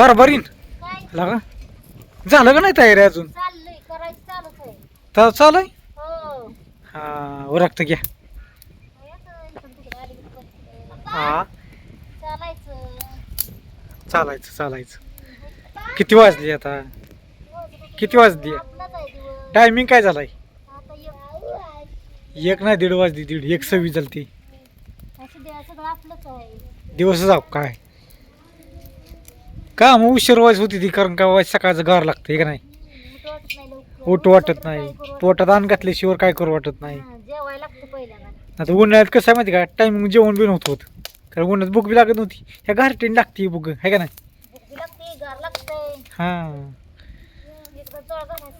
कारभारीन काय? लागा झालं का नाही तयारी अजून? चाललंय करायचं चालूच आहे. तर चालू आहे हो. हा उरकतं घ्या. येतं इकडून तिकडं आली की बघते. हा. चालायचं. चालायचं चालायचं. किती वाजली आता? किती वाजली? आपलाच आहे दिवस. टायमिंग काय झालाय? आता एक एक नाही दीड वाजली दीड. एक सव्वीस झाली ती असं द्या सगळं आपलंच आहे. दिवस जाऊ काय? का मग उशीर वाज होती ती कारण का वाज सकाळचं गार लागतं का नाही? उठ वाटत नाही. पोटात अन्न घातल्याशिवाय काय करू वाटत नाही. हा, आता उन्हाळ्यात कसं आहे माहिती का? टायमिंग जेवण बी नव्हतं होत. कारण उन्हात भूक बी लागत नव्हती. ह्या गारठीने लागते भूक आहे का नाही? हां.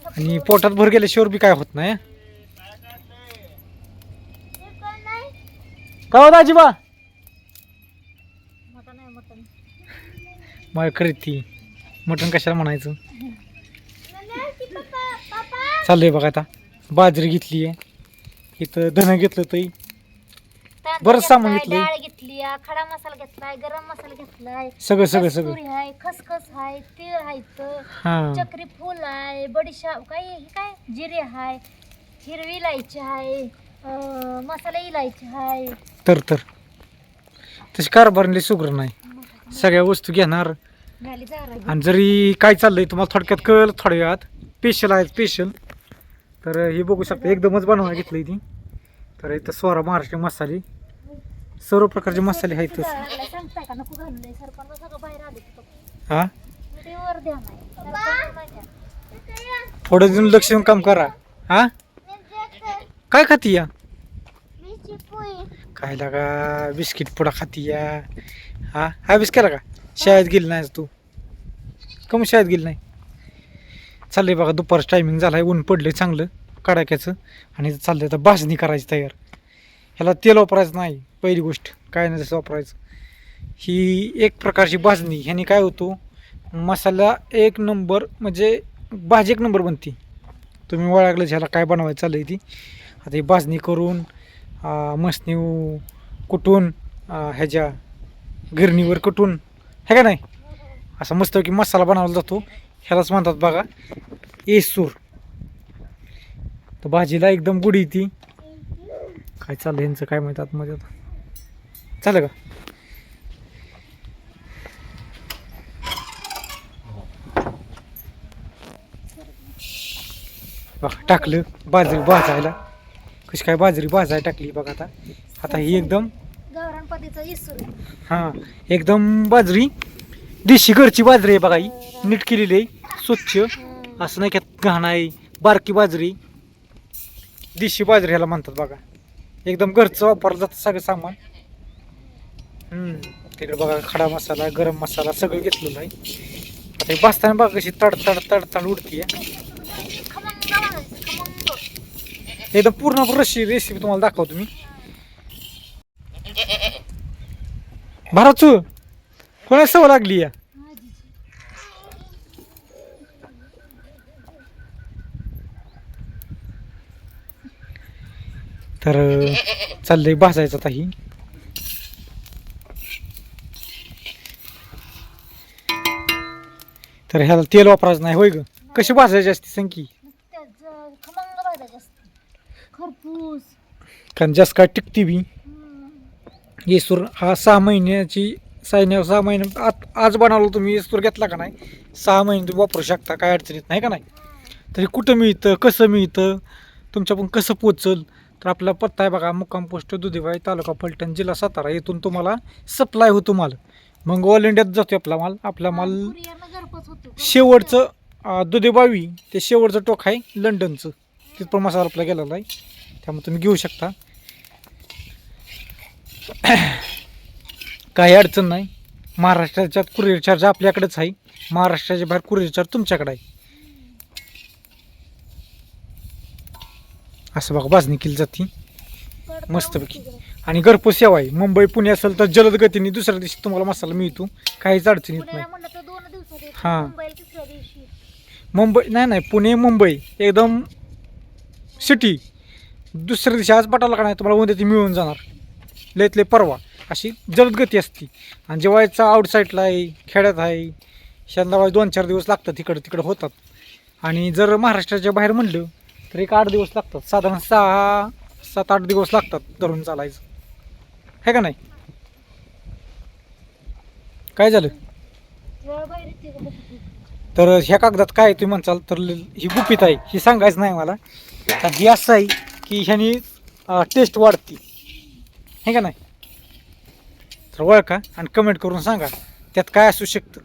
आणि पोटात भर गेल्याशिवाय बी काय होत नाही हं. का हो दाजीबा मला करीत ती. मटण कशाला म्हणायचं? चाललंय बघा आता. बाजरी घेतली आहे. इथं धन घेतलं तरी. बरंच सामान घेतलाय. डाळ घेतली खडा मसाला घेतलाय गरम मसाला घेतलाय. सगळं सगळं सगळं. कस्तुरी आहे खसखस आहे तीळ आहेत हां. चक्री फूल आहे बडीशाप काय हे काय? जिरे आहे हिरवी इलायची आहे अं, मसाला इलायची आहे तर तर. तशी कारभारली सुग्र नाही. सगळ्या वस्तू घेणार. आणि जरी काय चाललंय तुम्हाला थोडक्यात कळलं थोड्या वेळात. स्पेशल आहे स्पेशल तर हे बघू शकता एकदमच बनवायला घेतली ती. तर इथं स्वरा महाराष्ट्र मसाले. सर्व प्रकारचे मसाले आहेत लागलाय, सांगताय का? नको घालून सरपंच सगळं बाहेर आले हा. थोडं दिन लक्ष देऊन काम करा. हा? काय खाती या? काय लागा बिस्किट पुडा खाती या. हा? हा बिस्किट का? शाळेत गेली नाही आज तू? कमी शाळेत गेली नाही? चाललंय बघा दुपारचं टायमिंग झालाय ऊन पडलंय चांगलं कडाक्याचं. आणि चाललंय तर भाजणी करायची तयार. ह्याला तेल वापरायचं नाही पहिली गोष्ट. काय नाही तसं वापरायचं. ही एक प्रकारची भाजणी. ह्याने काय होतो? मसाला एक नंबर म्हणजे भाजी एक नंबर बनते. तुम्ही ओळखलं ह्याला काय बनवायचं चाललंय ती? आता ही भाजणी करून मसनीव कुटून ह्याच्या गिरणीवर कुटून हे का नाही? असं मस्त की मसाला बनवला जातो. ह्यालाच म्हणतात बघा एसूर तर भाजीला एकदम गुढी ती. काय चाललं यांचं काय माहिती आतमध्ये आता. चालेल का? बघा टाकलं बाजरी भाजायला. कशी काय बाजरी भाजायला टाकली बघा आता. आता ही एकदम हां एकदम बाजरी. देशी घरची बाजरी आहे बघा ही. नीट केलेली आहे. स्वच्छ. असं नाही का घाण आहे. बारकी बाजरी. देशी बाजरी ह्याला म्हणतात बघा. एकदम घरचं वापरलं जातं सगळं सामान. हम्म, तिकडे बघा खडा मसाला गरम मसाला सगळं घेतलेलं आहे. आता भाजताना बघा कशी तड तड तड तड वाजायचं, खमंग एकदम पूर्ण रशी रेसिपी तुम्हाला दाखवतो मी. भराचू कोणा सवय लागली या? तर चाललंय भाजायचं आता ही. तर ह्याला तेल वापरायचं नाही होय ग? कशी भाजायची असते संकी खरपूस. कारण जास्त काय टिकती बी. येसूर हा सहा महिन्याची सहा सहा महिने आत आज बनवलं तुम्ही येसूर घेतला का नाही? सहा महिने तुम्ही वापरू शकता काय अडचण येत नाही का नाही? तरी कुठं मिळतं कसं मिळतं तुमच्या पण कसं पोचल? तर आपला पत्ता आहे बघा मुक्काम पोस्ट दुधीबाई तालुका फलटण जिल्हा सातारा. येथून तुम्हाला सप्लाय होतो माल. मग ऑल इंडियात जातो आपला माल. आपला माल शेवटचं दुधीबावी ते शेवटचं टोक आहे लंडनचं. तिथं मसाला आपला गेलेला आहे त्यामुळे तुम्ही घेऊ शकता. काही अडचण नाही. महाराष्ट्राच्यात कुरिअर चार्ज आपल्याकडेच आहे. महाराष्ट्राच्या बाहेर कुरिअर चार्ज तुमच्याकडे आहे. असं बघा भाजणी केली जाते. मस्तपैकी. आणि घरपोच सेवा आहे. मुंबई पुणे असेल तर जलद गतीने दुसऱ्या दिवशी तुम्हाला मसाला मिळतो. काहीच अडचण येत नाही. हा. मुंबई नाही नाही पुणे मुंबई. एकदम सिटी दुसऱ्या दिवशी आज पटाला का नाही तुम्हाला उद्या ती मिळून जाणार. लयतले परवा. अशी जलदगती असते. आणि जेवायचा आउटसाईडला आहे खेड्यात आहे शेंदावाळी दोन चार दिवस लागतात तिकडं तिकडं होतात. आणि जर महाराष्ट्राच्या बाहेर म्हणलं तर एक आठ दिवस लागतात. साधारण सहा सात आठ दिवस लागतात धरून चालायचं. आहे का नाही? काय झालं? तर ह्या कागदात काय आहे तुम्ही म्हणचाल तर ही गुपित आहे. ही सांगायचं नाही मला. तर हे असं आहे की ह्यानी टेस्ट वाढते. हे का नाही? तर ओळखा आणि कमेंट करून सांगा त्यात काय असू शकतं.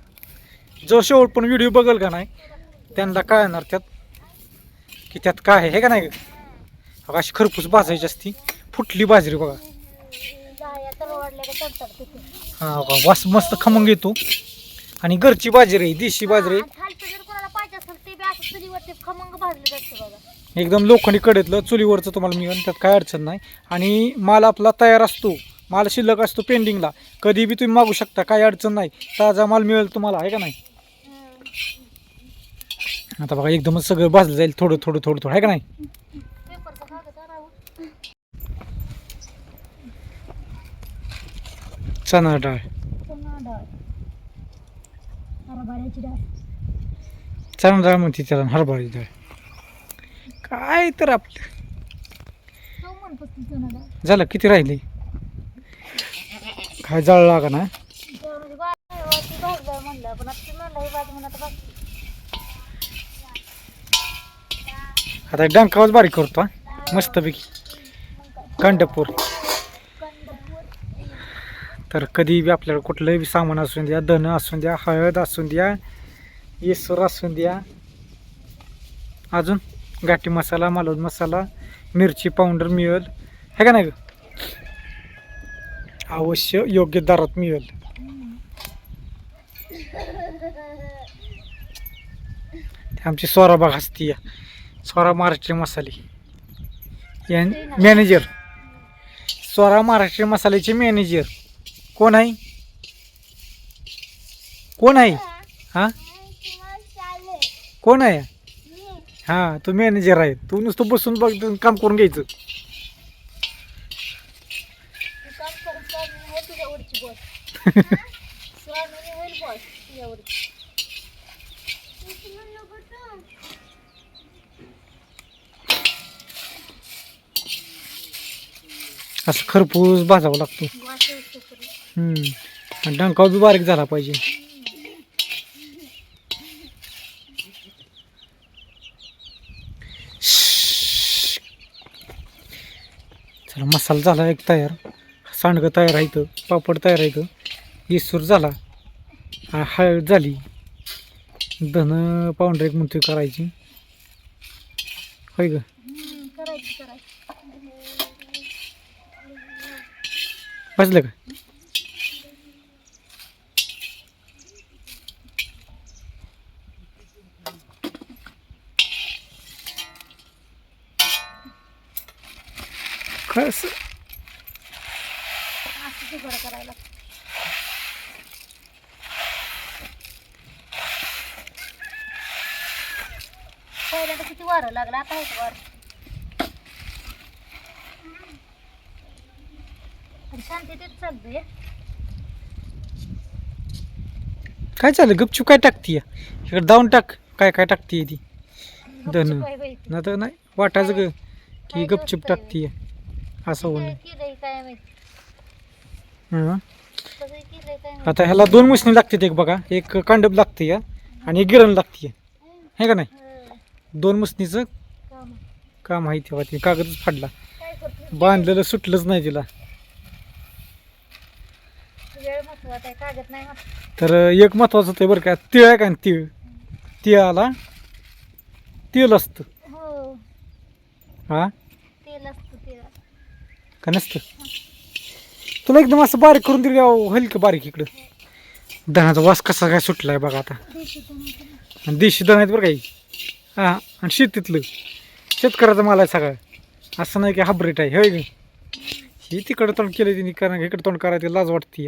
जो शेवट पण व्हिडिओ बघल का नाही त्यांना काय येणार त्यात की त्यात काय आहे हे का नाही? अगं अशी खरपूस भाजायची असती. फुटली बाजरी बघा. हा बघा, वास मस्त खमंग येतो. आणि घरची बाजरी आहे देशी बाजरी आहे. खमंग भाजले जाते बघा. एकदम लोखंडी कडेतलं चुलीवरचं तुम्हाला मिळेल त्यात काय अडचण नाही. आणि माल आपला तयार असतो माल शिल्लक असतो पेंडिंगला कधी बी तुम्ही मागू शकता काय अडचण नाही. ताजा माल मिळेल तुम्हाला आहे का नाही? आता बघा एकदमच सगळं भाजलं जाईल थोडं थोडं थोडं थोडं आहे का नाही. चणा डाळ. चणा डाळ म्हणते त्याला हरभऱ्याची डाळ. काय तर आपलं झालं किती राहिले? काय जाळ लागा ना? म्हणजे आता हे आता डंकावर बारीक करतो. मस्तपैकी. कांडपूर. तर कधी बी आपल्याला कुठलंही बी सामान असून द्या धन असून द्या हळद असून द्या येसूर असून द्या. अजून? गाठी मसाला मालवण मसाला मिरची पावडर मिळेल. हे का नाही अवश्य योग्य दरात मिळेल. आमची सोरा बाग असती या. सोरा महाराष्ट्रीय मसाले. यां मॅनेजर सोरा महाराष्ट्रीय मसाल्याचे मॅनेजर कोण आहे? कोण आहे? हा? कोण आहे? हा तू मॅनेजर आहे. तू नुसतं बसून बघ काम करून घ्यायचं. असं खरपूस भाजावं लागतो. आणि डंकाव बी बारीक झाला पाहिजे. चला मसाला झाला एक तयार. सांडगं तयार आहे पापड तयार आहे इसूर झाला. हळद झाली. धन पावडर एक मुठी करायची. होय ग? बसलं का? कसं असं तुकडं करायला पहिल्यांदा किती वारं लागलं आता आहे का वारं. आणि शांततेत चालतंय. काय चाललं गपचूप काय टाकतीय? इकडे जाऊन टाक. काय काय टाकतीये ती? धन. ना तर नाही वाटायचं ग. की गपचूप? टाकतीये. असं होऊ काय नये केलंय काय माहिती हं. कसं केलंय काय माहिती आता ह्याला दोन मशनी लागतात एक बघा. एक कांडप लागते या आणि एक गिरण लागते हे का नाही? दोन मशनीचं काम. काम आहे तेव्हा ते कागदच फाडला. बांधलेलं सुटलंच नाही तिला. आहे कागद नाही. तर एक महत्वाचं होतं बरं का तिळ आहे का नाही तिळ? तिळाला तेल असतं. हो. हा? का नसतं? तुला एकदम असं बारीक करून दिली होईल का बारीक इकडं? दह्याचा वास कसा काय सुटलाय बघा आता. ना. आणि देशी दण आहेत बरं काही हा. आणि शेतीतलं. शेतकऱ्याचा माल आहे सगळा. असं नाही की हाब्रेट आहे होय ही तिकडं तोंड केलं तिने कारण इकडं तोंड करायचं लाज वाटते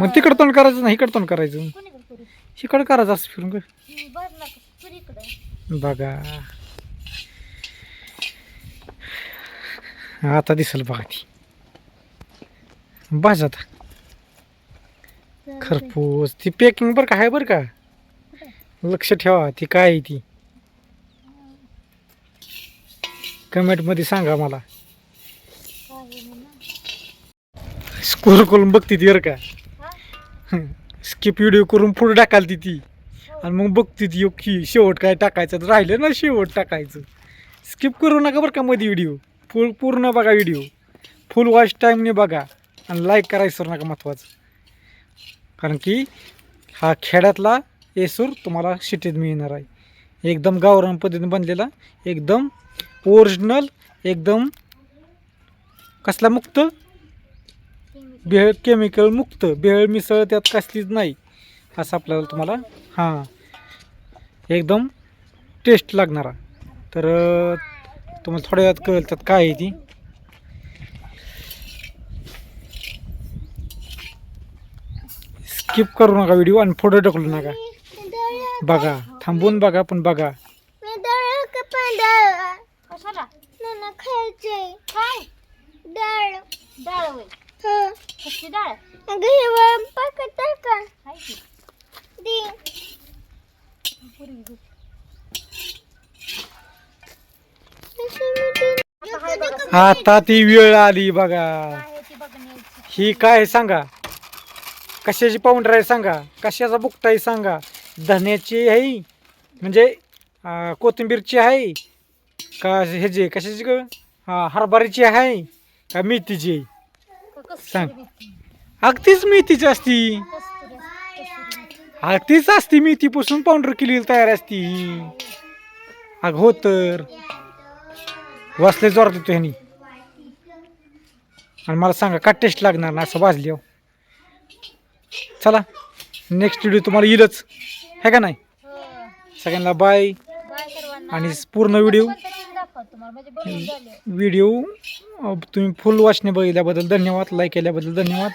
मग तिकडं तोंड करायचं नाही इकडं तोंड करायचं. इकडं करायचं असं फिरून ना बघा. आता दिसल बघा ती. बस आता. खरपूस. ती पॅकिंग बरं का आहे बरं का? लक्ष ठेवा ती काय आहे ती? कमेंटमध्ये सांगा मला. स्कोर करून बघते ती बरं का? स्किप व्हिडिओ करून पुढे टाकाल ती. ती आणि मग बघते ती की शेवट काय टाकायचं. राहिलं ना शेवट टाकायचं. स्किप करू नका बरं का मध्ये व्हिडिओ फुल पूर्ण बघा व्हिडिओ फुल वॉच टाईमने बघा. आणि लाईक करायचं सर नका महत्त्वाचं कारण की हा खेड्यातला येसूर तुम्हाला सिटीत मिळणार आहे. एकदम गावरान पद्धतीने बनलेला एकदम ओरिजिनल एकदम कसला मुक्त? बेहळ केमिकल मुक्त. बेहळ मिसळ त्यात कसलीच नाही. असं आपल्याला तुम्हाला हां एकदम टेस्ट लागणारा. तर तुम्हाला थोड्या वेळात कळेल त्यात काय आहे ती. स्किप करू नका व्हिडिओ आणि पुढे ढकलू नका. बघा थांबून बघा पण बघा. डाळ होय कसली डाळ आहे की पुरी दूध. आता ती वेळ आली बघा. ही काय सांगा? कशाची पाऊंडर आहे सांगा? कशाचा बुकटा आहे सांगा? धन्याची आहे? म्हणजे कोथिंबीरची आहे? का ह्याची कशाची ग? हरभऱ्याची आहे? का मेथीची? आहे सांग. अगदीच मेथीची असती. कस्तुरी असते, मेथी. अगदीच असती. मेथीपासून पावडर केलेली तयार असती. अग हो तर. वाचले जोरात येतो ह्यानी. आणि मला सांगा का टेस्ट लागणार ना असं वाजली चला नेक्स्ट व्हिडिओ तुम्हाला येईलच. है का नाही? हो. सगळ्यांना बाय आणि पूर्ण व्हिडिओ व्हिडिओ तुम्ही फुल वॉचने बघितल्याबद्दल धन्यवाद लाईक केल्याबद्दल धन्यवाद.